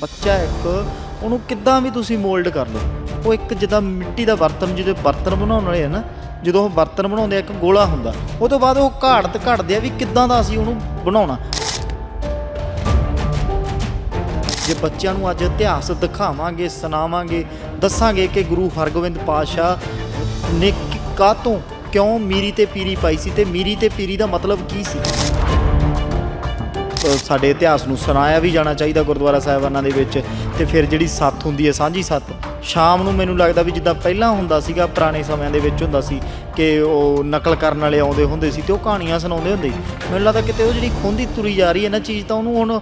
ਬੱਚਾ ਇੱਕ, ਉਹਨੂੰ ਕਿੱਦਾਂ ਵੀ ਤੁਸੀਂ ਮੋਲਡ ਕਰ ਲਓ। ਉਹ ਇੱਕ ਜਿੱਦਾਂ ਮਿੱਟੀ ਦਾ ਬਰਤਨ, ਜਿਹਦੇ ਬਰਤਨ ਬਣਾਉਣ ਵਾਲੇ ਆ ਨਾ, ਜਦੋਂ ਉਹ ਬਰਤਨ ਬਣਾਉਂਦੇ ਆ, ਇੱਕ ਗੋਲਾ ਹੁੰਦਾ। ਉਹ ਤੋਂ ਬਾਅਦ ਉਹ ਘਾੜਤ ਘੜਦੇ ਆ ਵੀ ਕਿੱਦਾਂ ਦਾ ਅਸੀਂ ਉਹਨੂੰ ਬਣਾਉਣਾ। ਜੇ ਬੱਚਿਆਂ ਨੂੰ ਅੱਜ ਇਤਿਹਾਸ ਦਿਖਾਵਾਂਗੇ, ਸੁਣਾਵਾਂਗੇ, ਦੱਸਾਂਗੇ ਕਿ ਗੁਰੂ ਹਰਗੋਬਿੰਦ ਪਾਤਸ਼ਾਹ ਨੇ ਕਿ- ਕਾਹਤੋਂ ਕਿਉਂ ਮੀਰੀ ਤੇ ਪੀਰੀ ਪਾਈ ਸੀ ਤੇ ਮੀਰੀ ਤੇ ਪੀਰੀ ਦਾ ਮਤਲਬ ਕੀ ਸੀ? ਸਾਡੇ ਇਤਿਹਾਸ ਨੂੰ ਸੁਣਾਇਆ ਵੀ ਜਾਣਾ ਚਾਹੀਦਾ ਗੁਰਦੁਆਰਾ ਸਾਹਿਬਾਨਾਂ ਦੇ ਵਿੱਚ ਤੇ ਫਿਰ ਜਿਹੜੀ ਸੱਥ ਹੁੰਦੀ ਹੈ ਸਾਂਝੀ ਸੱਥ ਸ਼ਾਮ ਨੂੰ ਮੈਨੂੰ ਲੱਗਦਾ ਵੀ ਜਿੱਦਾਂ ਪਹਿਲਾਂ ਹੁੰਦਾ ਸੀਗਾ ਪੁਰਾਣੇ ਸਮਿਆਂ ਦੇ ਵਿੱਚ ਹੁੰਦਾ ਸੀ ਕਿ ਉਹ ਨਕਲ ਕਰਨ ਵਾਲੇ ਆਉਂਦੇ ਹੁੰਦੇ ਸੀ ਤੇ ਉਹ ਕਹਾਣੀਆਂ ਸੁਣਾਉਂਦੇ ਹੁੰਦੇ ਸੀ। ਮੈਨੂੰ ਲੱਗਦਾ ਕਿਤੇ ਉਹ ਜਿਹੜੀ ਖੁੰਦੀ ਤੁਰੀ ਜਾ ਰਹੀ ਹੈ ਨਾ ਚੀਜ਼ ਤਾਂ ਉਹਨੂੰ ਹੁਣ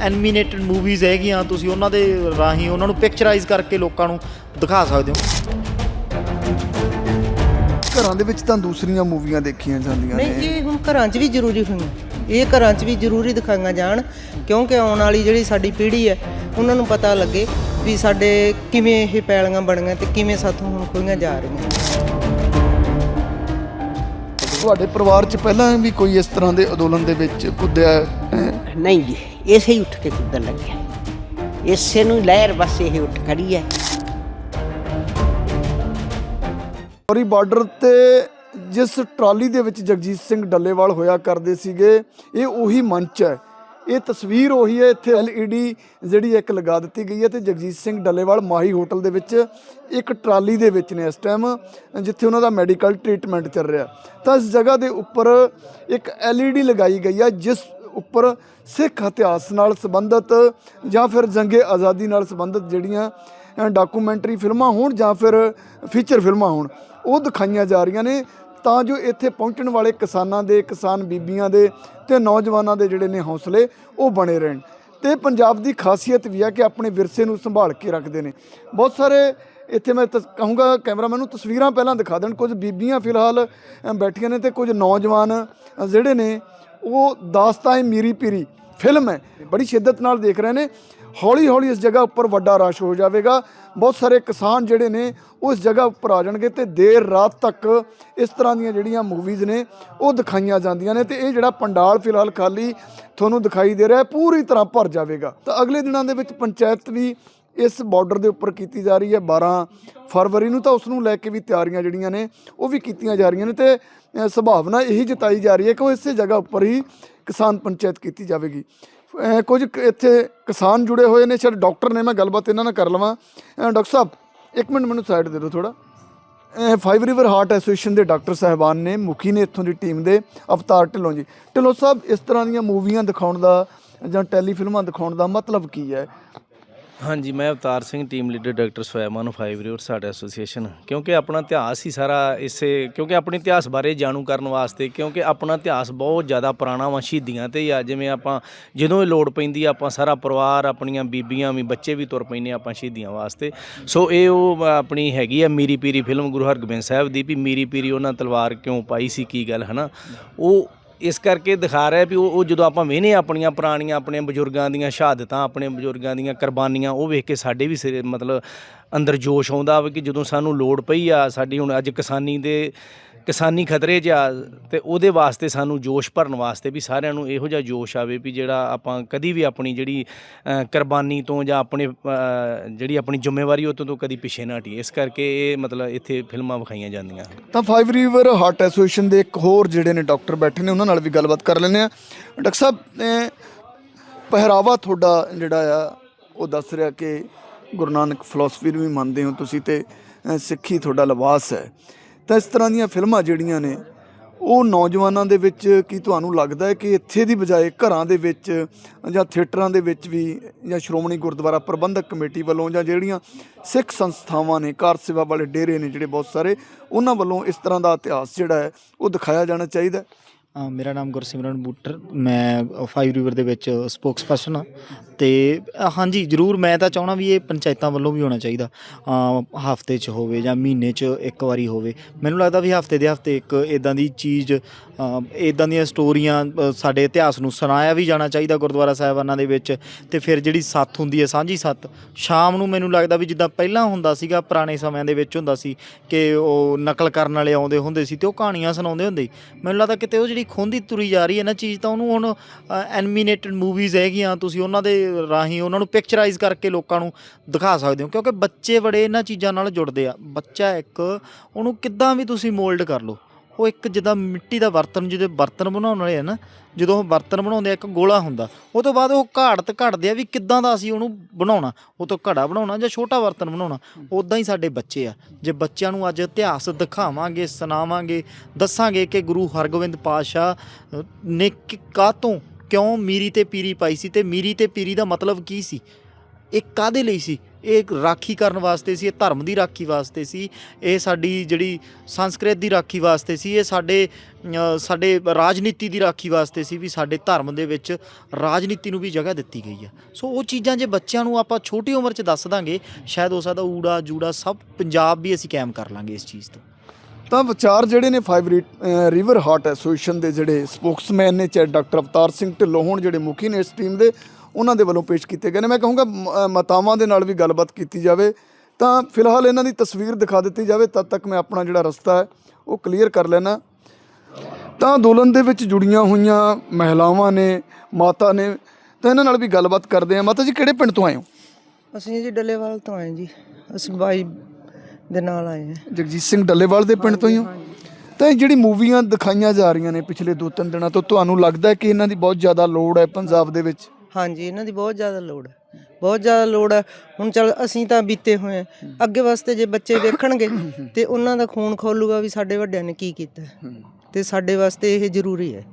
ਐਨੀਮੇਟਡ ਮੂਵੀਜ਼ ਹੈਗੀਆਂ ਤੁਸੀਂ ਉਹਨਾਂ ਦੇ ਰਾਹੀਂ ਉਹਨਾਂ ਨੂੰ ਪਿਕਚਰਾਈਜ਼ ਕਰਕੇ ਲੋਕਾਂ ਨੂੰ ਦਿਖਾ ਸਕਦੇ ਹੋ। ਘਰਾਂ ਦੇ ਵਿੱਚ ਤਾਂ ਦੂਸਰੀਆਂ ਮੂਵੀਆਂ ਦੇਖੀਆਂ ਜਾਂਦੀਆਂ ਨਹੀਂ ਨੇ। ਇਹ ਹੁਣ ਘਰਾਂ 'ਚ ਵੀ ਜ਼ਰੂਰੀ ਹੋਈਆਂ। ਇਹ ਘਰਾਂ 'ਚ ਵੀ ਜ਼ਰੂਰੀ ਦਿਖਾਈਆਂ ਜਾਣ ਕਿਉਂਕਿ ਆਉਣ ਵਾਲੀ ਜਿਹੜੀ ਸਾਡੀ ਪੀੜ੍ਹੀ ਹੈ ਉਹਨਾਂ ਨੂੰ ਪਤਾ ਲੱਗੇ ਵੀ ਸਾਡੇ ਕਿਵੇਂ ਇਹ ਪੈਲੀਆਂ ਬਣੀਆਂ ਤੇ ਕਿਵੇਂ ਸਾਥੋਂ ਹੁਣ ਖੋਈਆਂ ਜਾ ਰਹੀਆਂ। ਤੁਹਾਡੇ ਪਰਿਵਾਰ 'ਚ ਪਹਿਲਾਂ ਵੀ ਕੋਈ ਇਸ ਤਰ੍ਹਾਂ ਦੇ ਅੰਦੋਲਨ ਦੇ ਵਿੱਚ ਕੁੱਦਿਆ ਹੈ? ਨਹੀਂ ਜੀ ਇਸੇ ਹੀ ਉੱਠ ਕੇ ਕੁੱਦਣ ਲੱਗਿਆ। ਇਸੇ ਨੂੰ ਲਹਿਰ ਬਸ ਇਹ ਉੱਠ ਖੜੀ ਹੈ। ਔਰੀ ਬਾਰਡਰ ਤੇ ਜਿਸ ਟਰਾਲੀ ਦੇ ਵਿੱਚ ਜਗਜੀਤ ਸਿੰਘ ਡੱਲੇਵਾਲ ਹੋਇਆ ਕਰਦੇ ਸੀਗੇ, ਇਹ ਉਹੀ ਮੰਚ ਹੈ। ਇਹ ਤਸਵੀਰ ਉਹੀ ਹੈ, ਇੱਥੇ ਐਲਈਡੀ ਜਿਹੜੀ ਇੱਕ ਲਗਾ ਦਿੱਤੀ ਗਈ ਹੈ ਤੇ ਜਗਜੀਤ ਸਿੰਘ ਡੱਲੇਵਾਲ ਮਾਹੀ ਹੋਟਲ ਦੇ ਵਿੱਚ ਇੱਕ ਟਰਾਲੀ ਦੇ ਵਿੱਚ ਨੇ ਇਸ ਟਾਈਮ ਜਿੱਥੇ ਉਹਨਾਂ ਦਾ ਮੈਡੀਕਲ ਟ੍ਰੀਟਮੈਂਟ ਚੱਲ ਰਿਹਾ। ਤਾਂ ਇਸ ਜਗ੍ਹਾ ਦੇ ਉੱਪਰ ਇੱਕ ਐਲਈਡੀ ਲਗਾਈ ਗਈ ਹੈ, ਜਿਸ ਉੱਪਰ ਸਿੱਖ ਇਤਿਹਾਸ ਨਾਲ ਸੰਬੰਧਿਤ ਜਾਂ ਫਿਰ ਜੰਗੇ ਆਜ਼ਾਦੀ ਨਾਲ ਸੰਬੰਧਿਤ ਜਿਹੜੀਆਂ ਡਾਕੂਮੈਂਟਰੀ ਫਿਲਮਾਂ ਹੋਣ ਜਾਂ ਫਿਰ ਫੀਚਰ ਫਿਲਮਾਂ ਹੋਣ। ਉਹ ਦਿਖਾਈਆਂ ਜਾ ਰਹੀਆਂ ਨੇ। ਤਾਂ ਜੋ ਇੱਥੇ ਪਹੁੰਚਣ ਵਾਲੇ ਕਿਸਾਨਾਂ ਦੇ, ਕਿਸਾਨ ਬੀਬੀਆਂ ਦੇ ਤੇ ਨੌਜਵਾਨਾਂ ਦੇ ਜਿਹੜੇ ਨੇ ਹੌਸਲੇ, ਉਹ ਬਣੇ ਰਹਿਣ। ਤੇ ਪੰਜਾਬ ਦੀ ਖਾਸੀਅਤ ਵੀ ਹੈ ਕਿ ਆਪਣੇ ਵਿਰਸੇ ਨੂੰ ਸੰਭਾਲ ਕੇ ਰੱਖਦੇ ਨੇ। ਬਹੁਤ ਸਾਰੇ ਇੱਥੇ ਮੈਂ ਤਸ- ਕਹੂੰਗਾ ਕੈਮਰਾਮੈਨ ਨੂੰ ਤਸਵੀਰਾਂ ਪਹਿਲਾਂ ਦਿਖਾ ਦੇਣ। ਕੁਝ ਬੀਬੀਆਂ ਫਿਲਹਾਲ ਬੈਠੀਆਂ ਨੇ ਤੇ ਕੁਝ ਨੌਜਵਾਨ ਜਿਹੜੇ ਨੇ, ਉਹ ਦਾਸਤਾਨ ਮੀਰੀ ਪੀਰੀ ਫਿਲਮ ਹੈ। ਬੜੀ ਸ਼ਿੱਦਤ ਨਾਲ ਦੇਖ ਰਹੇ ਨੇ। ਹੌਲੀ ਹੌਲੀ ਇਸ ਜਗ੍ਹਾ ਉੱਪਰ ਵੱਡਾ ਰਸ਼ ਹੋ ਜਾਵੇਗਾ। ਬਹੁਤ ਸਾਰੇ ਕਿਸਾਨ ਜਿਹੜੇ ਨੇ ਉਸ ਜਗ੍ਹਾ ਉੱਪਰ ਆ ਜਾਣਗੇ ਤੇ ਦੇਰ ਰਾਤ ਤੱਕ ਇਸ ਤਰ੍ਹਾਂ ਦੀਆਂ ਜਿਹੜੀਆਂ ਮੂਵੀਜ਼ ਨੇ, ਉਹ ਦਿਖਾਈਆਂ ਜਾਂਦੀਆਂ ਨੇ ਤੇ ਇਹ ਜਿਹੜਾ ਪੰਡਾਲ ਫਿਲਹਾਲ ਖਾਲੀ ਤੁਹਾਨੂੰ ਦਿਖਾਈ ਦੇ ਰਿਹਾ, ਪੂਰੀ ਤਰ੍ਹਾਂ ਭਰ ਜਾਵੇਗਾ। ਤਾਂ ਅਗਲੇ ਦਿਨਾਂ ਦੇ ਵਿੱਚ ਪੰਚਾਇਤ ਵੀ ਇਸ ਬਾਰਡਰ ਦੇ ਉੱਪਰ ਕੀਤੀ ਜਾ ਰਹੀ ਹੈ। 12 ਫਰਵਰੀ ਨੂੰ ਤਾਂ ਉਸ ਨੂੰ ਲੈ ਕੇ ਵੀ ਤਿਆਰੀਆਂ ਜਿਹੜੀਆਂ ਨੇ, ਉਹ ਵੀ ਕੀਤੀਆਂ ਜਾ ਰਹੀਆਂ ਨੇ ਤੇ ਸੰਭਾਵਨਾ ਇਹੀ ਜਤਾਈ ਜਾ ਰਹੀ ਹੈ ਕਿ ਉਹ ਇਸੇ ਜਗ੍ਹਾ ਉੱਪਰ ਹੀ ਕਿਸਾਨ ਪੰਚਾਇਤ ਕੀਤੀ ਜਾਵੇਗੀ। ਕੁਝ ਇੱਥੇ ਕਿਸਾਨ ਜੁੜੇ ਹੋਏ ਨੇ, ਸ਼ਾਇਦ ਡਾਕਟਰ ਨੇ, ਮੈਂ ਗੱਲਬਾਤ ਇਹਨਾਂ ਨਾਲ ਕਰ ਲਵਾਂ। ਡਾਕਟਰ ਸਾਹਿਬ, ਇੱਕ ਮਿੰਟ ਮੈਨੂੰ ਸਾਈਡ ਦੇ ਦਿਓ ਥੋੜਾ ਫਾਈਵ ਰਿਵਰ ਹਾਰਟ ਐਸੋਸੀਏਸ਼ਨ ਦੇ ਡਾਕਟਰ ਸਾਹਿਬਾਨ ਨੇ, ਮੁਖੀ ਨੇ ਇੱਥੋਂ ਦੀ ਟੀਮ ਦੇ, ਅਵਤਾਰ ਢਿੱਲੋਂ ਜੀ। ਢਿੱਲੋਂ ਸਾਹਿਬ, ਇਸ ਤਰ੍ਹਾਂ ਦੀਆਂ ਮੂਵੀਆਂ ਦਿਖਾਉਣ ਦਾ ਜਾਂ ਟੈਲੀਫਿਲਮਾਂ ਦਿਖਾਉਣ ਦਾ ਮਤਲਬ ਕੀ ਹੈ? ਹਾਂਜੀ, ਮੈਂ Avtar Singh team leader doctor Swaiman five river ਸਾਡਾ ਐਸੋਸੀਏਸ਼ਨ ਕਿਉਂਕਿ ਆਪਣਾ ਇਤਿਹਾਸ ਹੀ ਸਾਰਾ ਇਸੇ, ਕਿਉਂਕਿ ਆਪਣੇ ਇਤਿਹਾਸ ਬਾਰੇ ਜਾਣੂ ਕਰਨ ਵਾਸਤੇ, ਕਿਉਂਕਿ ਆਪਣਾ ਇਤਿਹਾਸ ਬਹੁਤ ਜ਼ਿਆਦਾ ਪੁਰਾਣਾ ਵਾ, ਸ਼ਹੀਦੀਆਂ ਤੇ ਹੀ ਆ। ਜਿਵੇਂ ਆਪਾਂ, ਜਦੋਂ ਇਹ ਲੋੜ ਪੈਂਦੀ ਆ, ਆਪਾਂ ਸਾਰਾ ਪਰਿਵਾਰ, ਆਪਣੀਆਂ ਬੀਬੀਆਂ ਵੀ, ਬੱਚੇ ਵੀ ਤੁਰ ਪੈਂਦੇ ਆਪਾਂ ਸ਼ਹੀਦੀਆਂ ਵਾਸਤੇ। ਸੋ ਇਹ ਉਹ ਆਪਣੀ ਹੈਗੀ ਆ ਮੀਰੀ ਪੀਰੀ ਫਿਲਮ ਗੁਰੂ ਹਰਗੋਬਿੰਦ ਸਾਹਿਬ ਦੀ ਵੀ ਮੀਰੀ ਪੀਰੀ ਉਹਨਾਂ ਤਲਵਾਰ ਕਿਉਂ ਪਾਈ ਸੀ, ਕੀ ਗੱਲ, ਹਨਾ? ਉਹ ਇਸ ਕਰਕੇ ਦਿਖਾ ਰਿਹਾ ਵੀ ਉਹ ਉਹ ਜਦੋਂ ਆਪਾਂ ਵੇਹਨੇ ਆਪਣੀਆਂ ਪੁਰਾਣੀਆਂ, ਆਪਣੇ ਬਜ਼ੁਰਗਾਂ ਦੀਆਂ ਸ਼ਹਾਦਤਾਂ, ਆਪਣੇ ਬਜ਼ੁਰਗਾਂ ਦੀਆਂ ਕੁਰਬਾਨੀਆਂ, ਉਹ ਵੇਖ ਕੇ ਸਾਡੇ ਵੀ ਸਿਰੇ ਮਤਲਬ ਅੰਦਰ ਜੋਸ਼ ਆਉਂਦਾ ਵਾ ਕਿ ਜਦੋਂ ਸਾਨੂੰ ਲੋੜ ਪਈ ਆ, ਸਾਡੀ ਹੁਣ ਅੱਜ ਕਿਸਾਨੀ ਦੇ ਕਿਸਾਨੀ ਖਤਰੇ 'ਚ ਆ ਤੇ ਉਹਦੇ ਵਾਸਤੇ ਸਾਨੂੰ ਜੋਸ਼ ਭਰਨ ਵਾਸਤੇ ਵੀ ਸਾਰਿਆਂ ਨੂੰ ਇਹੋ ਜਿਹਾ ਜੋਸ਼ ਆਵੇ ਵੀ ਜਿਹੜਾ ਆਪਾਂ ਕਦੀ ਵੀ ਆਪਣੀ ਜਿਹੜੀ ਕੁਰਬਾਨੀ ਤੋਂ ਜਾਂ ਆਪਣੇ ਜਿਹੜੀ ਆਪਣੀ ਜ਼ਿੰਮੇਵਾਰੀ ਉਹ ਤੋਂ ਕਦੀ ਪਿੱਛੇ ਨਾ ਹਟੀਏ। ਇਸ ਕਰਕੇ ਇਹ ਮਤਲਬ ਇੱਥੇ ਫਿਲਮਾਂ ਵਿਖਾਈਆਂ ਜਾਂਦੀਆਂ। ਤਾਂ ਫਾਈਵ ਰਿਵਰ ਹਾਰਟ ਐਸੋਸੀਏਸ਼ਨ ਦੇ ਇੱਕ ਹੋਰ ਜਿਹੜੇ ਨੇ ਡਾਕਟਰ ਬੈਠੇ ਨੇ ਉਹਨਾਂ ਨਾਲ ਵੀ ਗੱਲਬਾਤ ਕਰ ਲੈਂਦੇ ਆ ਡਾਕਟਰ ਸਾਹਿਬ ਪਹਿਰਾਵਾ ਤੁਹਾਡਾ ਜਿਹੜਾ ਆ ਉਹ ਦੱਸ ਰਿਹਾ ਕਿ ਗੁਰੂ ਨਾਨਕ ਫਿਲਾਸਫੀ ਨੂੰ ਵੀ ਮੰਨਦੇ ਹੋ ਤੁਸੀਂ ਤੇ ਅਹ, ਸਿੱਖੀ ਤੁਹਾਡਾ ਲਿਬਾਸ ਹੈ। ਤਾਂ ਇਸ ਤਰ੍ਹਾਂ ਦੀਆਂ ਫਿਲਮਾਂ ਜਿਹੜੀਆਂ ਨੇ, ਉਹ ਨੌਜਵਾਨਾਂ ਦੇ ਵਿੱਚ ਕੀ ਤੁਹਾਨੂੰ ਲੱਗਦਾ ਹੈ ਕਿ ਇੱਥੇ ਦੀ ਬਜਾਏ ਘਰਾਂ ਦੇ ਵਿੱਚ ਜਾਂ ਥੀਏਟਰਾਂ ਦੇ ਵਿੱਚ ਵੀ ਜਾਂ ਸ਼੍ਰੋਮਣੀ ਗੁਰਦੁਆਰਾ ਪ੍ਰਬੰਧਕ ਕਮੇਟੀ ਵੱਲੋਂ ਜਾਂ ਜਿਹੜੀਆਂ ਸਿੱਖ ਸੰਸਥਾਵਾਂ ਨੇ, ਕਾਰ ਸੇਵਾ ਵਾਲੇ ਡੇਰੇ ਨੇ ਜਿਹੜੇ ਬਹੁਤ ਸਾਰੇ, ਉਹਨਾਂ ਵੱਲੋਂ ਇਸ ਤਰ੍ਹਾਂ ਦਾ ਇਤਿਹਾਸ ਜਿਹੜਾ ਹੈ, ਉਹ ਦਿਖਾਇਆ ਜਾਣਾ ਚਾਹੀਦਾ ਮੇਰਾ ਨਾਮ ਗੁਰਸਿਮਰਨ ਬੂਟਰ, ਮੈਂ ਫਾਈਵ ਰਿਵਰ ਦੇ ਵਿੱਚ ਸਪੋਕਸਪਰਸਨ ਹਾਂ। ਤੇ ਹਾਂਜੀ, ਜਰੂਰ ਮੈਂ ਤਾਂ ਚਾਹਣਾ ਵੀ ਇਹ ਪੰਚਾਇਤਾਂ ਵੱਲੋਂ ਵੀ ਹੋਣਾ ਚਾਹੀਦਾ। ਹਫ਼ਤੇ 'ਚ ਹੋਵੇ ਜਾਂ ਮਹੀਨੇ 'ਚ ਇੱਕ ਵਾਰੀ ਹੋਵੇ। ਮੈਨੂੰ ਲੱਗਦਾ ਵੀ ਹਫ਼ਤੇ ਦੇ ਹਫ਼ਤੇ ਇੱਕ ਇਦਾਂ ਦੀ ਚੀਜ਼ ਇਦਾਂ ਦੀਆਂ ਸਟੋਰੀਆਂ ਸਾਡੇ ਇਤਿਹਾਸ ਨੂੰ ਸੁਣਾਇਆ ਵੀ ਜਾਣਾ ਚਾਹੀਦਾ ਗੁਰਦੁਆਰਾ ਸਾਹਿਬਾਨਾਂ ਦੇ ਵਿੱਚ। ਤੇ ਫਿਰ ਜਿਹੜੀ ਸੱਥ ਹੁੰਦੀ ਹੈ, ਸਾਂਝੀ ਸੱਥ ਸ਼ਾਮ ਨੂੰ ਮੈਨੂੰ ਲੱਗਦਾ ਵੀ ਜਿੱਦਾਂ ਪਹਿਲਾਂ ਹੁੰਦਾ ਸੀਗਾ, ਪੁਰਾਣੇ ਸਮਿਆਂ ਦੇ ਵਿੱਚ ਹੁੰਦਾ ਸੀ ਕਿ ਉਹ ਨਕਲ ਕਰਨ ਵਾਲੇ ਆਉਂਦੇ ਹੁੰਦੇ ਸੀ ਤੇ ਉਹ ਕਹਾਣੀਆਂ ਸੁਣਾਉਂਦੇ ਹੁੰਦੇ ਮੈਨੂੰ ਲੱਗਦਾ ਕਿਤੇ ਉਹ ਜਿਹੜੀ ਖੁੰਦੀ ਤੁਰੀ ਜਾ ਰਹੀ ਹੈ ਨਾ ਚੀਜ਼, ਤਾਂ ਉਹਨੂੰ ਹੁਣ ਐਨੀਮੇਟਡ ਮੂਵੀਜ਼ ਹੈਗੀਆਂ, ਤੁਸੀਂ ਉਹਨਾਂ ਦੇ ਰਾਹੀਂ ਉਹਨਾਂ ਨੂੰ ਪਿਕਚਰਾਈਜ਼ ਕਰਕੇ ਲੋਕਾਂ ਨੂੰ ਦਿਖਾ ਸਕਦੇ ਹੋ, ਕਿਉਂਕਿ ਬੱਚੇ ਬੜੇ ਇਹਨਾਂ ਚੀਜ਼ਾਂ ਨਾਲ ਜੁੜਦੇ ਆ। ਬੱਚਾ ਇੱਕ, ਉਹਨੂੰ ਕਿੱਦਾਂ ਵੀ ਤੁਸੀਂ ਮੋਲਡ ਕਰ ਲਓ। ਉਹ ਇੱਕ ਜਿੱਦਾਂ ਮਿੱਟੀ ਦਾ ਬਰਤਨ, ਜਿਹਦੇ ਬਰਤਨ ਬਣਾਉਣ ਵਾਲੇ ਆ ਨਾ, ਜਦੋਂ ਉਹ ਬਰਤਨ ਬਣਾਉਂਦੇ ਆ, ਇੱਕ ਗੋਲਾ ਹੁੰਦਾ। ਉਹ ਤੋਂ ਬਾਅਦ ਉਹ ਘਾੜਤ ਘੜਦੇ ਆ ਵੀ ਕਿੱਦਾਂ ਦਾ ਅਸੀਂ ਉਹਨੂੰ ਬਣਾਉਣਾ। ਉਹ ਤੋਂ ਘੜਾ ਬਣਾਉਣਾ ਜਾਂ ਛੋਟਾ ਬਰਤਨ ਬਣਾਉਣਾ। ਉਦਾਂ ਹੀ ਸਾਡੇ ਬੱਚੇ ਆ। ਜੇ ਬੱਚਿਆਂ ਨੂੰ ਅੱਜ ਇਤਿਹਾਸ ਦਿਖਾਵਾਂਗੇ, ਸੁਣਾਵਾਂਗੇ, ਦੱਸਾਂਗੇ ਕਿ ਗੁਰੂ ਹਰਗੋਬਿੰਦ ਪਾਤਸ਼ਾਹ ਨੇ ਕਿ- ਕਾਹਤੋਂ ਕਿਉਂ ਮੀਰੀ ਤੇ ਪੀਰੀ ਪਾਈ ਸੀ ਤੇ ਮੀਰੀ ਤੇ ਪੀਰੀ ਦਾ ਮਤਲਬ ਕੀ ਸੀ? ਇਹ ਕਾਦੇ ਲਈ ਸੀ? ਇਹ ਰਾਖੀ ਕਰਨ ਵਾਸਤੇ ਸੀ, ਇਹ ਧਰਮ ਦੀ ਰਾਖੀ ਵਾਸਤੇ ਸੀ, ਇਹ ਸਾਡੀ ਜਿਹੜੀ ਸੰਸਕ੍ਰਿਤ ਦੀ ਰਾਖੀ ਵਾਸਤੇ ਸੀ, ਇਹ ਸਾਡੇ ਸਾਡੇ ਰਾਜਨੀਤੀ ਦੀ ਰਾਖੀ ਵਾਸਤੇ ਸੀ ਵੀ ਸਾਡੇ ਧਰਮ ਦੇ ਵਿੱਚ ਰਾਜਨੀਤੀ ਨੂੰ ਵੀ ਜਗ੍ਹਾ ਦਿੱਤੀ ਗਈ ਆ। ਸੋ ਉਹ ਚੀਜ਼ਾਂ ਜੇ ਬੱਚਿਆਂ ਨੂੰ ਆਪਾਂ ਛੋਟੀ ਉਮਰ 'ਚ ਦੱਸ ਦਾਂਗੇ, ਸ਼ਾਇਦ ਹੋ ਸਕਦਾ ਊੜਾ ਜੂੜਾ ਸਭ ਪੰਜਾਬ ਵੀ ਅਸੀਂ ਕਾਇਮ ਕਰ ਲਾਂਗੇ ਇਸ ਚੀਜ਼ ਤੋਂ। ਤਾਂ ਵਿਚਾਰ ਜਿਹੜੇ ਨੇ ਫਾਈਵ ਰਿਵਰ ਹਾਰਟ ਐਸੋਸੀਏਸ਼ਨ ਦੇ ਜਿਹੜੇ ਸਪੋਕਸਮੈਨ ਨੇ, ਚਾਹੇ ਡਾਕਟਰ ਅਵਤਾਰ ਸਿੰਘ ਢਿੱਲੋਂ ਹੋਣ, ਜਿਹੜੇ ਮੁਖੀ ਨੇ ਇਸ ਟੀਮ ਦੇ, ਉਹਨਾਂ ਦੇ ਵੱਲੋਂ ਪੇਸ਼ ਕੀਤੇ ਗਏ ਨੇ। ਮੈਂ ਕਹੂੰਗਾ, ਮ- ਮਾਤਾਵਾਂ ਦੇ ਨਾਲ ਵੀ ਗੱਲਬਾਤ ਕੀਤੀ ਜਾਵੇ। ਤਾਂ ਫਿਲਹਾਲ ਇਹਨਾਂ ਦੀ ਤਸਵੀਰ ਦਿਖਾ ਦਿੱਤੀ ਜਾਵੇ, ਤਦ ਤੱਕ ਮੈਂ ਆਪਣਾ ਜਿਹੜਾ ਰਸਤਾ ਹੈ, ਉਹ ਕਲੀਅਰ ਕਰ ਲੈਣਾ ਤਾਂ ਅੰਦੋਲਨ ਦੇ ਵਿੱਚ ਜੁੜੀਆਂ ਹੋਈਆਂ ਮਹਿਲਾਵਾਂ ਨੇ, ਮਾਤਾ ਨੇ, ਤਾਂ ਇਹਨਾਂ ਨਾਲ ਵੀ ਗੱਲਬਾਤ ਕਰਦੇ ਆ ਮਾਤਾ ਜੀ, ਕਿਹੜੇ ਪਿੰਡ ਤੋਂ ਆਏ ਹੋ? ਅਸੀਂ ਜੀ ਡੱਲੇਵਾਲ ਤੋਂ ਆਏ ਜੀ। ਅਸੀਂ ਬਾਈ ਦੇ ਨਾਲ ਆਏ ਹਾਂ ਜਗਜੀਤ ਸਿੰਘ ਡੱਲੇਵਾਲ ਦੇ ਪਿੰਡ ਤੋਂ ਹੀ ਹੋ? ਤਾਂ ਇਹ ਜਿਹੜੀ ਮੂਵੀਆਂ ਦਿਖਾਈਆਂ ਜਾ ਰਹੀਆਂ ਨੇ ਪਿਛਲੇ ਦੋ ਤਿੰਨ ਦਿਨਾਂ ਤੋਂ ਤੁਹਾਨੂੰ ਲੱਗਦਾ ਹੈ ਕਿ ਇਹਨਾਂ ਦੀ ਬਹੁਤ ਜ਼ਿਆਦਾ ਲੋੜ ਹੈ ਪੰਜਾਬ ਦੇ ਵਿੱਚ? ਹਾਂਜੀ ਇਹਨਾਂ ਦੀ ਬਹੁਤ ਜ਼ਿਆਦਾ ਲੋੜ ਹੈ। ਬਹੁਤ ਜ਼ਿਆਦਾ ਲੋੜ ਹੈ। ਹੁਣ ਚਲ ਅਸੀਂ ਤਾਂ ਬੀਤੇ ਹੋਏ ਹਾਂ। ਅੱਗੇ ਵਾਸਤੇ ਜੇ ਬੱਚੇ ਵੇਖਣਗੇ ਤੇ ਉਹਨਾਂ ਦਾ ਖੂਨ ਖੋਲੂਗਾ ਵੀ ਸਾਡੇ ਵੱਡਿਆਂ ਨੇ ਕੀ ਕੀਤਾ। ਤੇ ਸਾਡੇ ਵਾਸਤੇ ਇਹ ਜ਼ਰੂਰੀ ਹੈ।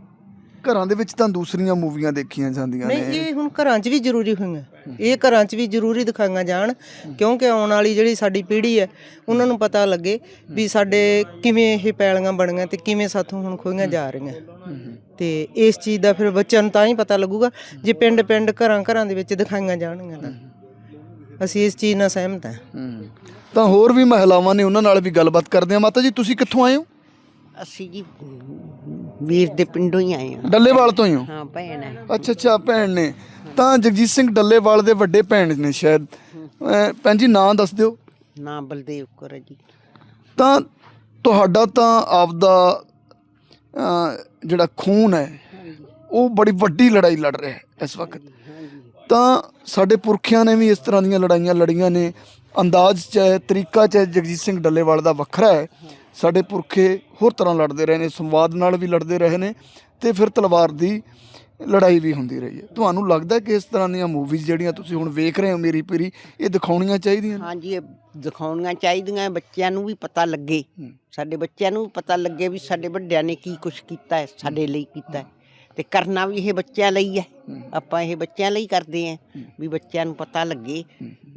ਘਰਾਂ ਦੇ ਵਿੱਚ ਤਾਂ ਦੂਸਰੀਆਂ ਮੂਵੀਆਂ ਦੇਖੀਆਂ ਜਾਂਦੀਆਂ ਨਹੀਂ ਨੇ। ਇਹ ਹੁਣ ਘਰਾਂ 'ਚ ਵੀ ਜ਼ਰੂਰੀ ਹੋਈਆਂ। ਇਹ ਘਰਾਂ 'ਚ ਵੀ ਜ਼ਰੂਰੀ ਦਿਖਾਈਆਂ ਜਾਣ ਕਿਉਂਕਿ ਆਉਣ ਵਾਲੀ ਜਿਹੜੀ ਸਾਡੀ ਪੀੜ੍ਹੀ ਹੈ ਉਹਨਾਂ ਨੂੰ ਪਤਾ ਲੱਗੇ ਵੀ ਸਾਡੇ ਕਿਵੇਂ ਇਹ ਪੈਲੀਆਂ ਬਣੀਆਂ ਤੇ ਕਿਵੇਂ ਸਾਥੋਂ ਹੁਣ ਖੋਈਆਂ ਜਾ ਰਹੀਆਂ। ਤੇ ਇਸ ਚੀਜ਼ ਦਾ ਫਿਰ ਬੱਚਿਆਂ ਨੂੰ ਤਾਂ ਹੀ ਪਤਾ ਲੱਗੂਗਾ ਜੇ ਪਿੰਡ ਪਿੰਡ ਘਰਾਂ ਘਰਾਂ ਦੇ ਵਿੱਚ ਦਿਖਾਈਆਂ ਜਾਣਗੀਆਂ ਤਾਂ। ਅਸੀਂ ਇਸ ਚੀਜ਼ ਨਾਲ ਸਹਿਮਤ ਹਾਂ। ਤਾਂ ਹੋਰ ਵੀ ਮਹਿਲਾਵਾਂ ਨੇ ਉਹਨਾਂ ਨਾਲ ਵੀ ਗੱਲਬਾਤ ਕਰਦੇ ਆ ਮਾਤਾ ਜੀ ਤੁਸੀਂ ਕਿੱਥੋਂ ਆਏ ਹੋ? ਅਸੀਂ ਜੀ ਵੀਰ ਦੇ ਪਿੰਡੋਂ ਹੀ ਆਏ ਹਾਂ। ਡੱਲੇਵਾਲ ਤੋਂ ਹੀ ਹੋ? ਹਾਂ ਭੈਣ ਹੈ। ਅੱਛਾ ਅੱਛਾ ਭੈਣ ਨੇ। ਤਾਂ ਜਗਜੀਤ ਸਿੰਘ ਡੱਲੇਵਾਲ ਦੇ ਵੱਡੇ ਭੈਣ ਨੇ ਸ਼ਾਇਦ। ਅਹ ਭੈਣ ਜੀ ਨਾਂ ਦੱਸ ਦਿਓ। ਨਾ ਬਲਦੇਵ ਕੌਰ ਹੈ ਜੀ। ਤਾਂ ਤੁਹਾਡਾ ਤਾਂ ਆਪਦਾ ਅਹ, ਜਿਹੜਾ ਖੂਨ ਹੈ ਉਹ ਬੜੀ ਵੱਡੀ ਲੜਾਈ ਲੜ ਰਿਹਾ ਹੈ ਇਸ ਵਕਤ। ਤਾਂ ਸਾਡੇ ਪੁਰਖਿਆਂ ਨੇ ਵੀ ਇਸ ਤਰ੍ਹਾਂ ਦੀਆਂ ਲੜਾਈਆਂ ਲੜੀਆਂ ਨੇ। ਅੰਦਾਜ਼ ਚ ਹੈ ਤਰੀਕਾ ਚ ਹੈ ਜਗਜੀਤ ਸਿੰਘ ਡੱਲੇਵਾਲ ਦਾ ਵੱਖਰਾ ਹੈ। ਸਾਡੇ ਪੁਰਖੇ ਹੋਰ ਤਰ੍ਹਾਂ ਲੜਦੇ ਰਹੇ ਨੇ ਸੰਵਾਦ ਨਾਲ ਵੀ ਲੜਦੇ ਰਹੇ ਨੇ ਤੇ ਫਿਰ ਤਲਵਾਰ ਦੀ ਲੜਾਈ ਵੀ ਹੁੰਦੀ ਰਹੀ ਹੈ। ਤੁਹਾਨੂੰ ਲੱਗਦਾ ਕਿ ਇਸ ਤਰ੍ਹਾਂ ਦੀਆਂ ਮੂਵੀਜ਼ ਜਿਹੜੀਆਂ ਤੁਸੀਂ ਹੁਣ ਵੇਖ ਰਹੇ ਹੋ ਮੇਰੀ ਪੀਰੀ ਇਹ ਦਿਖਾਉਣੀਆਂ ਚਾਹੀਦੀਆਂ ਨੇ? ਹਾਂਜੀ ਇਹ ਦਿਖਾਉਣੀਆਂ ਚਾਹੀਦੀਆਂ ਬੱਚਿਆਂ ਨੂੰ ਵੀ ਪਤਾ ਲੱਗੇ। ਸਾਡੇ ਬੱਚਿਆਂ ਨੂੰ ਵੀ ਪਤਾ ਲੱਗੇ ਵੀ ਸਾਡੇ ਵੱਡਿਆਂ ਨੇ ਕੀ ਕੁਝ ਕੀਤਾ ਹੈ ਸਾਡੇ ਲਈ ਕੀਤਾ ਹੈ। ਤੇ ਕਰਨਾ ਵੀ ਇਹ ਬੱਚਿਆਂ ਲਈ ਹੈ। ਆਪਾਂ ਇਹ ਬੱਚਿਆਂ ਲਈ ਕਰਦੇ ਆਂ ਵੀ ਬੱਚਿਆਂ ਨੂੰ ਪਤਾ ਲੱਗੇ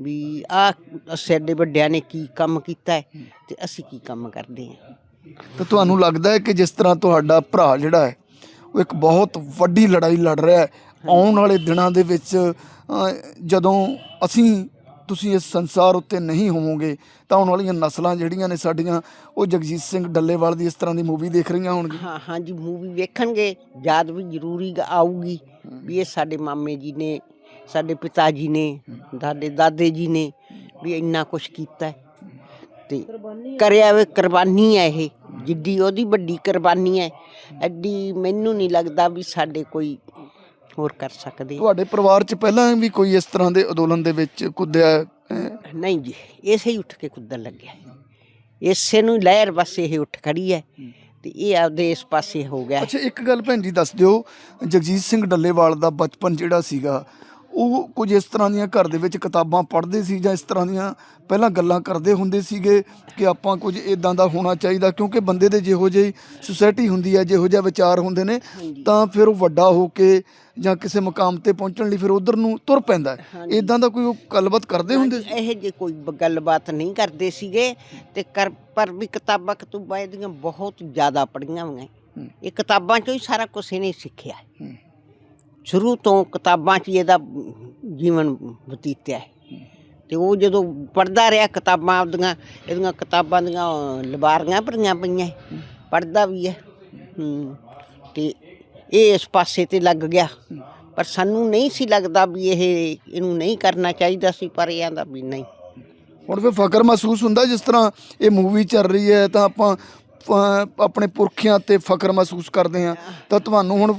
ਵੀ ਆ ਸਾਡੇ ਵੱਡਿਆਂ ਨੇ ਕੀ ਕੰਮ ਕੀਤਾ ਹੈ ਤੇ ਅਸੀਂ ਕੀ ਕੰਮ ਕਰਦੇ ਆਂ ਤਾਂ ਤੁਹਾਨੂੰ ਲੱਗਦਾ ਹੈ ਕਿ ਜਿਸ ਤਰ੍ਹਾਂ ਤੁਹਾਡਾ ਭਰਾ ਜਿਹੜਾ ਹੈ ਉਹ ਇੱਕ ਬਹੁਤ ਵੱਡੀ ਲੜਾਈ ਲੜ ਰਿਹਾ ਹੈ। ਆਉਣ ਵਾਲੇ ਦਿਨਾਂ ਦੇ ਵਿੱਚ ਜਦੋਂ ਅਸੀਂ ਤੁਸੀਂ ਇਸ ਸੰਸਾਰ ਉੱਤੇ ਨਹੀਂ ਹੋਵੋਗੇ, ਤਾਂ ਆਉਣ ਵਾਲੀਆਂ ਨਸਲਾਂ ਜਿਹੜੀਆਂ ਨੇ ਸਾਡੀਆਂ, ਉਹ ਜਗਜੀਤ ਸਿੰਘ ਡੱਲੇਵਾਲ ਦੀ ਇਸ ਤਰ੍ਹਾਂ ਦੀ ਮੂਵੀ ਦੇਖ ਰਹੀਆਂ ਹੋਣਗੀਆਂ। ਹਾਂ ਹਾਂਜੀ ਮੂਵੀ ਵੇਖਣਗੇ, ਯਾਦ ਵੀ ਜ਼ਰੂਰੀ ਆਊਗੀ ਵੀ ਇਹ ਸਾਡੇ ਮਾਮੇ ਜੀ ਨੇ, ਸਾਡੇ ਪਿਤਾ ਜੀ ਨੇ ਦਾਦੇ ਦਾਦੇ ਜੀ ਨੇ ਵੀ ਇੰਨਾ ਕੁਝ ਕੀਤਾ ਤੇ ਕਰਿਆ ਵੇ ਕੁਰਬਾਨੀ ਹੈ ਇਹ, ਜਿੱਡੀ ਉਹਦੀ ਵੱਡੀ ਕੁਰਬਾਨੀ ਹੈ। ਐਡੀ ਮੈਨੂੰ ਨਹੀਂ ਲੱਗਦਾ ਵੀ ਸਾਡੇ ਕੋਈ ਹੋਰ ਕਰ ਸਕਦੇ। ਤੁਹਾਡੇ ਪਰਿਵਾਰ 'ਚ ਪਹਿਲਾਂ ਵੀ ਕੋਈ ਇਸ ਤਰ੍ਹਾਂ ਦੇ ਅੰਦੋਲਨ ਦੇ ਵਿੱਚ ਕੁੱਦਿਆ ਹੈ? ਨਹੀਂ ਜੀ ਇਸੇ ਹੀ ਉੱਠ ਕੇ ਕੁੱਦਣ ਲੱਗਿਆ ਇਸੇ ਨੂੰ ਲਹਿਰ ਬਸ ਇਹ ਉੱਠ ਖੜੀ ਹੈ ਤੇ ਇਹ ਆਪਦੇ ਇਸ ਪਾਸੇ ਹੋ ਗਿਆ ਅੱਛਾ ਇੱਕ ਗੱਲ ਭੈਣ ਜੀ ਦੱਸ ਦਿਓ ਜਗਜੀਤ ਸਿੰਘ ਡੱਲੇਵਾਲ ਦਾ ਬਚਪਨ ਜਿਹੜਾ ਸੀਗਾ ਉਹ ਕੁਝ ਇਸ ਤਰ੍ਹਾਂ ਦੀਆਂ ਘਰ ਦੇ ਵਿੱਚ ਕਿਤਾਬਾਂ ਪੜ੍ਹਦੇ ਸੀ ਜਾਂ ਇਸ ਤਰ੍ਹਾਂ ਦੀਆਂ ਪਹਿਲਾਂ ਗੱਲਾਂ ਕਰਦੇ ਹੁੰਦੇ ਸੀਗੇ ਕਿ ਆਪਾਂ ਕੁਝ ਇਦਾਂ ਦਾ ਹੋਣਾ ਚਾਹੀਦਾ ਕਿਉਂਕਿ ਬੰਦੇ ਦੇ ਜਿਹੋ ਜਿਹੀ ਸੁਸਾਇਟੀ ਹੁੰਦੀ ਹੈ ਜਿਹੋ ਜਿਹਾ ਵਿਚਾਰ ਹੁੰਦੇ ਨੇ ਤਾਂ ਫਿਰ ਉਹ ਵੱਡਾ ਹੋ ਕੇ ਜਾਂ ਕਿਸੇ ਮੁਕਾਮ ਤੇ ਪਹੁੰਚਣ ਲਈ ਫਿਰ ਉਧਰ ਨੂੰ ਤੁਰ ਪੈਂਦਾ ਹੈ। ਇਦਾਂ ਦਾ ਕੋਈ ਉਹ ਗੱਲਬਾਤ ਕਰਦੇ ਹੁੰਦੇ ਸੀ? ਇਹ ਜੇ ਕੋਈ ਬ- ਗੱਲਬਾਤ ਨਹੀਂ ਕਰਦੇ ਸੀਗੇ ਤੇ ਕਰ ਪਰ ਵੀ ਕਿਤਾਬਾਂ ਕਤੂਬਾਂ ਇਹਦੀਆਂ ਬਹੁਤ ਜ਼ਿਆਦਾ ਪੜੀਆਂ ਹੋਈਆਂ। ਇਹ ਕਿਤਾਬਾਂ ਚੋਂ ਹੀ ਸਾਰਾ ਕੁਝ ਇਹਨੇ ਸਿੱਖਿਆ ਹੈ। ਸ਼ੁਰੂ ਤੋਂ ਕਿਤਾਬਾਂ 'ਚ ਹੀ ਇਹਦਾ ਜੀਵਨ ਬਤੀਤਿਆ ਹੈ। ਤੇ ਉਹ ਜਦੋਂ ਪੜਦਾ ਰਿਹਾ ਕਿਤਾਬਾਂ ਆਪਦੀਆਂ, ਇਹਦੀਆਂ ਕਿਤਾਬਾਂ ਦੀਆਂ ਲਬਾਰੀਆਂ ਭਰੀਆਂ ਪਈਆਂ ਪੜਦਾ ਵੀ ਹੈ। ਹੂੰ, ਤੇ ਇਹ ਇਸ ਪਾਸੇ ਤੇ ਲੱਗ ਗਿਆ। ਪਰ ਸਾਨੂੰ ਨਹੀਂ ਸੀ ਲੱਗਦਾ ਵੀ ਇਹ ਇਹਨੂੰ ਨਹੀਂ ਕਰਨਾ ਚਾਹੀਦਾ ਸੀ, ਪਰ ਇਹ ਆਂਦਾ ਵੀ ਨਹੀਂ। ਹੁਣ ਫਿਰ ਫਕਰ ਮਹਿਸੂਸ ਹੁੰਦਾ ਜਿਸ ਤਰ੍ਹਾਂ ਇਹ ਮੂਵੀ ਚੱਲ ਰਹੀ ਹੈ, ਤਾਂ ਆਪਾਂ ਆਪਣੇ ਪੁਰਖਿਆਂ ਤੇ ਫਖਰ ਮਹਿਸੂਸ ਕਰਦੇ ਆ ਤਾਂ ਤੁਹਾਨੂੰ ਹੁਣ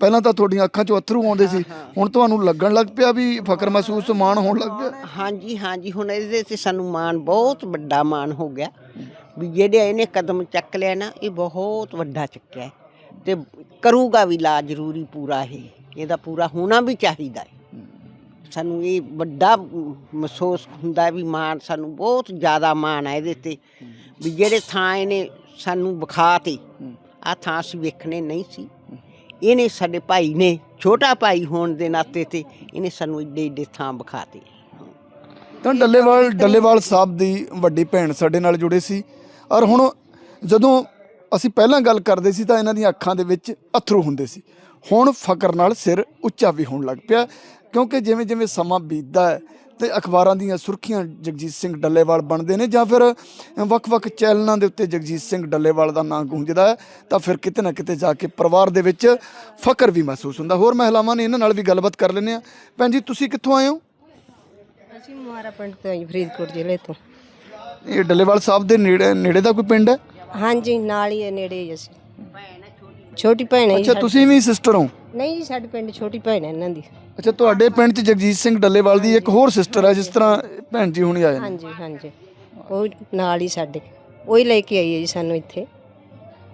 ਪਹਿਲਾਂ ਤਾਂ ਤੁਹਾਡੀਆਂ ਅੱਖਾਂ 'ਚੋਂ ਅਥਰੂ ਆਉਂਦੇ ਸੀ। ਹੁਣ ਤੁਹਾਨੂੰ ਲੱਗਣ ਲੱਗ ਪਿਆ ਵੀ ਫਖਰ ਮਹਿਸੂਸ ਮਾਣ ਹੋਣ ਲੱਗ ਪਿਆ। ਹਾਂਜੀ ਹਾਂਜੀ। ਹੁਣ ਇਹਦੇ ਤੇ ਸਾਨੂੰ ਮਾਣ ਬਹੁਤ ਵੱਡਾ ਮਾਣ ਹੋ ਗਿਆ। ਵੀ ਜਿਹੜੇ ਇਹਨੇ ਕਦਮ ਚੱਕ ਲਿਆ ਨਾ ਇਹ ਬਹੁਤ ਵੱਡਾ ਚੱਕਿਆ ਤੇ ਕਰੂਗਾ ਵੀ ਲਾ ਜ਼ਰੂਰੀ ਪੂਰਾ ਇਹ ਇਹਦਾ ਪੂਰਾ ਹੋਣਾ ਵੀ ਚਾਹੀਦਾ ਹੈ। ਸਾਨੂੰ ਇਹ ਵੱਡਾ ਮਹਿਸੂਸ ਹੁੰਦਾ ਵੀ ਮਾਣ ਸਾਨੂੰ ਬਹੁਤ ਜ਼ਿਆਦਾ ਮਾਣ ਹੈ ਇਹਦੇ ਤੇ। ਵੀ ਜਿਹੜੇ ਥਾਂ ਇਹਨੇ ਸਾਨੂੰ ਵਿਖਾਤੇ ਆ ਥਾਂ ਅਸੀਂ ਵੇਖਣੇ ਨਹੀਂ ਸੀ। ਇਹਨੇ ਸਾਡੇ ਭਾਈ ਨੇ, ਛੋਟਾ ਭਾਈ ਹੋਣ ਦੇ ਨਾਤੇ ਤੇ ਇਹਨੇ ਸਾਨੂੰ ਏਡੇ ਏਡੇ ਥਾਂ ਵਿਖਾਤੇ। ਤਾਂ ਡੱਲੇਵਾਲ ਡੱਲੇਵਾਲ ਸਾਹਿਬ ਦੀ ਵੱਡੀ ਭੈਣ ਸਾਡੇ ਨਾਲ ਜੁੜੇ ਸੀ। ਔਰ ਹੁਣ ਜਦੋਂ ਅਸੀਂ ਪਹਿਲਾਂ ਗੱਲ ਕਰਦੇ ਸੀ ਤਾਂ ਇਹਨਾਂ ਦੀਆਂ ਅੱਖਾਂ ਦੇ ਵਿੱਚ ਅਥਰੂ ਹੁੰਦੇ ਸੀ। ਹੁਣ ਫਕਰ ਨਾਲ ਸਿਰ ਉੱਚਾ ਵੀ ਹੋਣ ਲੱਗ ਪਿਆ, ਕਿਉਂਕਿ ਜਿਵੇਂ ਜਿਵੇਂ ਸਮਾਂ ਬੀਤਦਾ ਹੈ ਤੇ ਅਖਬਾਰਾਂ ਦੀਆਂ ਸੁਰਖੀਆਂ ਜਗਜੀਤ ਸਿੰਘ ਡੱਲੇਵਾਲ ਬਣਦੇ ਨੇ ਜਾਂ ਫਿਰ ਵੱਖ-ਵੱਖ ਚੈਨਲਾਂ ਦੇ ਉੱਤੇ ਜਗਜੀਤ ਸਿੰਘ ਡੱਲੇਵਾਲ ਦਾ ਨਾਂ ਗੂੰਜਦਾ ਹੈ ਤਾਂ ਫਿਰ ਕਿਤੇ ਨਾ ਕਿਤੇ ਜਾ ਕੇ ਪਰਿਵਾਰ ਦੇ ਵਿੱਚ ਫਕਰ ਵੀ ਮਹਿਸੂਸ ਹੁੰਦਾ। ਹੋਰ ਮਹਿਲਾਵਾਂ ਨੇ ਇਹਨਾਂ ਨਾਲ ਵੀ ਗੱਲਬਾਤ ਕਰ ਲੈਂਦੇ ਆ ਭੈਣ ਜੀ ਤੁਸੀਂ ਕਿੱਥੋਂ ਆਏ ਹੋ? ਅਸੀਂ ਮੁਹਾਰਾ ਪਿੰਡ ਤੋਂ ਜੀ ਫਰੀਦਕੋਟ ਜ਼ਿਲ੍ਹੇ ਤੋਂ। ਇਹ ਡੱਲੇਵਾਲ ਸਾਹਿਬ ਦੇ ਨੇੜੇ ਨੇੜੇ ਦਾ ਕੋਈ ਪਿੰਡ ਹੈ? ਹਾਂਜੀ ਨਾਲ ਹੀ ਹੈ ਨੇੜੇ ਹੀ ਅਸੀਂ। ਛੋਟੀ ਭੈਣ ਹੈ ਜੀ ਅੱਛਾ ਸਾਡੀ। ਤੁਸੀਂ ਵੀ ਸਿਸਟਰ ਹੋ? ਨਹੀਂ ਜੀ ਸਾਡੇ ਪਿੰਡ ਛੋਟੀ ਭੈਣ ਹੈ ਇਹਨਾਂ ਦੀ। ਅੱਛਾ ਤੁਹਾਡੇ ਪਿੰਡ 'ਚ ਜਗਜੀਤ ਸਿੰਘ ਡੱਲੇਵਾਲ ਦੀ ਇੱਕ ਹੋਰ ਸਿਸਟਰ ਹੈ ਜਿਸ ਤਰ੍ਹਾਂ ਭੈਣ ਜੀ ਹੁਣੀ ਆਏ ਨੇ ਹਾਂਜੀ ਹਾਂਜੀ। ਉਹ ਨਾਲ ਹੀ ਸਾਡੇ। ਉਹ ਹੀ ਲੈ ਕੇ ਆਈ ਹੈ ਜੀ ਸਾਨੂੰ ਇੱਥੇ।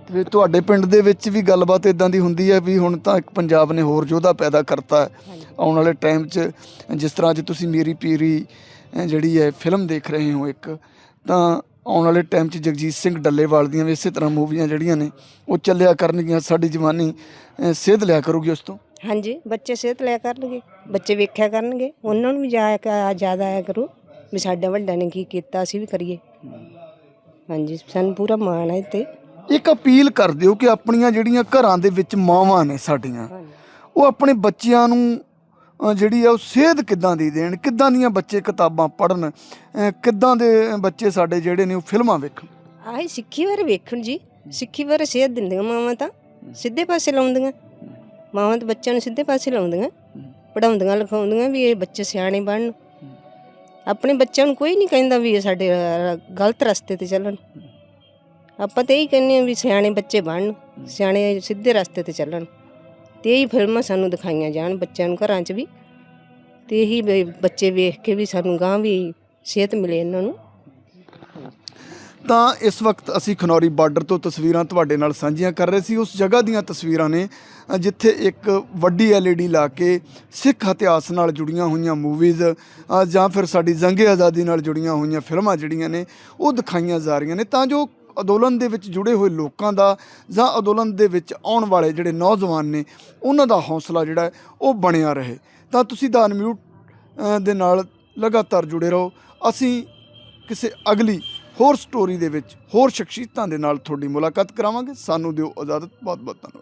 ਤੇ ਤੁਹਾਡੇ ਪਿੰਡ ਦੇ ਵਿੱਚ ਵੀ ਗੱਲਬਾਤ ਇਦਾਂ ਦੀ ਹੁੰਦੀ ਹੈ ਵੀ ਹੁਣ ਤਾਂ ਇੱਕ ਪੰਜਾਬ ਨੇ ਹੋਰ ਯੋਧਾ ਪੈਦਾ ਕਰਤਾ ਹੈ। ਆਉਣ ਵਾਲੇ ਟਾਈਮ 'ਚ ਜਿਸ ਤਰ੍ਹਾਂ ਅੱਜ ਤੁਸੀਂ ਮੇਰੀ ਪੀਰੀ ਅਹ ਜਿਹੜੀ ਹੈ ਫਿਲਮ ਦੇਖ ਰਹੇ ਹੋ ਇੱਕ ਤਾਂ ਆਉਣ ਵਾਲੇ ਟਾਈਮ 'ਚ ਜਗਜੀਤ ਸਿੰਘ ਡੱਲੇਵਾਲ ਦੀਆਂ ਵੀ ਇਸੇ ਤਰ੍ਹਾਂ ਮੂਵੀਆਂ ਜਿਹੜੀਆਂ ਨੇ ਉਹ ਚੱਲਿਆ ਕਰਨਗੀਆਂ ਸਾਡੀ ਜਵਾਨੀ ਅਹ ਸੇਧ ਲਿਆ ਕਰੂਗੀ ਉਸ ਤੋਂ। ਹਾਂਜੀ ਬੱਚੇ ਸਿਹਤ ਲਿਆ ਕਰਨਗੇ ਬੱਚੇ ਵੇਖਿਆ ਕਰਨਗੇ ਉਹਨਾਂ ਨੂੰ ਵੀ ਜਾ ਕੇ ਜ਼ਿਆਦਾ ਆਇਆ ਕਰੂ ਵੀ ਸਾਡਾ ਵੱਡਾ ਨੇ ਕੀ ਕੀਤਾ ਅਸੀਂ ਵੀ ਕਰੀਏ। ਹਾਂਜੀ ਸਾਨੂੰ ਪੂਰਾ ਮਾਣ ਹੈ ਤੇ ਇੱਕ ਅਪੀਲ ਕਰ ਦਿਓ ਕਿ ਆਪਣੀਆਂ ਜਿਹੜੀਆਂ ਘਰਾਂ ਦੇ ਵਿੱਚ ਮਾਵਾਂ ਨੇ ਸਾਡੀਆਂ ਉਹ ਆਪਣੇ ਬੱਚਿਆਂ ਨੂੰ ਜਿਹੜੀ ਆ ਉਹ ਸੇਧ ਕਿੱਦਾਂ ਦੀ ਦੇਣ, ਕਿੱਦਾਂ ਦੀਆਂ ਬੱਚੇ ਕਿਤਾਬਾਂ ਪੜ੍ਹਨ ਕਿੱਦਾਂ ਦੇ ਬੱਚੇ ਸਾਡੇ ਜਿਹੜੇ ਨੇ ਉਹ ਫਿਲਮਾਂ ਵੇਖਣ? ਆਹੀ ਸਿੱਖੀ ਬਾਰੇ ਵੇਖਣ ਜੀ। ਸਿੱਖੀ ਬਾਰੇ ਸੇਧ ਦਿੰਦੀਆਂ ਮਾਵਾਂ ਤਾਂ। ਸਿੱਧੇ ਪਾਸੇ ਲਾਉਂਦੀਆਂ। ਮਾਵਾਂ ਤਾਂ ਬੱਚਿਆਂ ਨੂੰ ਸਿੱਧੇ ਪਾਸੇ ਲਾਉਂਦੀਆਂ। ਪੜਾਉਂਦੀਆਂ ਲਿਖਾਉਂਦੀਆਂ ਵੀ ਇਹ ਬੱਚੇ ਸਿਆਣੇ ਬਣਨ। ਆਪਣੇ ਬੱਚਿਆਂ ਨੂੰ ਕੋਈ ਨਹੀਂ ਕਹਿੰਦਾ ਵੀ ਇਹ ਸਾਡੇ ਗਲਤ ਰਸਤੇ ਤੇ ਚੱਲਣ। ਆਪਾਂ ਤਾਂ ਇਹੀ ਕਹਿੰਦੇ ਆ ਵੀ ਸਿਆਣੇ ਬੱਚੇ ਬਣਨ, ਸਿਆਣੇ ਸਿੱਧੇ ਰਸਤੇ ਤੇ ਚੱਲਣ। ਤੇ ਇਹੀ ਫਿਲਮਾਂ ਸਾਨੂੰ ਦਿਖਾਈਆਂ ਜਾਣ ਬੱਚਿਆਂ ਨੂੰ ਘਰਾਂ 'ਚ ਵੀ। ਤੇ ਇਹੀ ਵੀ ਬੱਚੇ ਵੇਖ ਕੇ ਵੀ ਸਾਨੂੰ ਗਾਂ ਵੀ ਸਿਹਤ ਮਿਲੇ ਇਹਨਾਂ ਨੂੰ। ਤਾਂ ਇਸ ਵਕਤ ਅਸੀਂ ਖਨੌਰੀ ਬਾਰਡਰ ਤੋਂ ਤਸਵੀਰਾਂ ਤੁਹਾਡੇ ਨਾਲ ਸਾਂਝੀਆਂ ਕਰ ਰਹੇ ਸੀ। ਉਸ ਜਗ੍ਹਾ ਦੀਆਂ ਤਸਵੀਰਾਂ ਨੇ ਅ, ਜਿੱਥੇ ਇੱਕ ਵੱਡੀ ਐਲਈਡੀ ਲਾ ਕੇ ਸਿੱਖ ਇਤਿਹਾਸ ਨਾਲ ਜੁੜੀਆਂ ਹੋਈਆਂ ਮੂਵੀਜ਼ ਜਾਂ ਫਿਰ ਸਾਡੀ ਜੰਗੇ ਆਜ਼ਾਦੀ ਨਾਲ ਜੁੜੀਆਂ ਹੋਈਆਂ ਫਿਲਮਾਂ ਜਿਹੜੀਆਂ ਨੇ ਉਹ ਦਿਖਾਈਆਂ ਜਾ ਰਹੀਆਂ ਨੇ। ਤਾਂ ਜੋ ਅੰਦੋਲਨ ਦੇ ਵਿੱਚ ਜੁੜੇ ਹੋਏ ਲੋਕਾਂ ਦਾ ਜਾਂ ਅੰਦੋਲਨ ਦੇ ਵਿੱਚ ਆਉਣ ਵਾਲੇ ਜਿਹੜੇ ਨੌਜਵਾਨ ਨੇ, ਉਹਨਾਂ ਦਾ ਹੌਸਲਾ ਜਿਹੜਾ ਉਹ ਬਣਿਆ ਰਹੇ। ਤਾਂ ਤੁਸੀਂ ਦਾ ਅਨਮਿਊਟ ਦੇ ਨਾਲ ਲਗਾਤਾਰ ਜੁੜੇ ਰਹੋ। ਅਸੀਂ ਕਿਸੇ ਅਗਲੀ ਹੋਰ ਸਟੋਰੀ ਦੇ ਵਿੱਚ ਹੋਰ ਸ਼ਖਸੀਅਤਾਂ ਦੇ ਨਾਲ ਤੁਹਾਡੀ ਮੁਲਾਕਾਤ ਕਰਾਵਾਂਗੇ। ਸਾਨੂੰ ਦਿਓ ਇਜਾਜ਼ਤ। ਬਹੁਤ ਬਹੁਤ ਧੰਨਵਾਦ।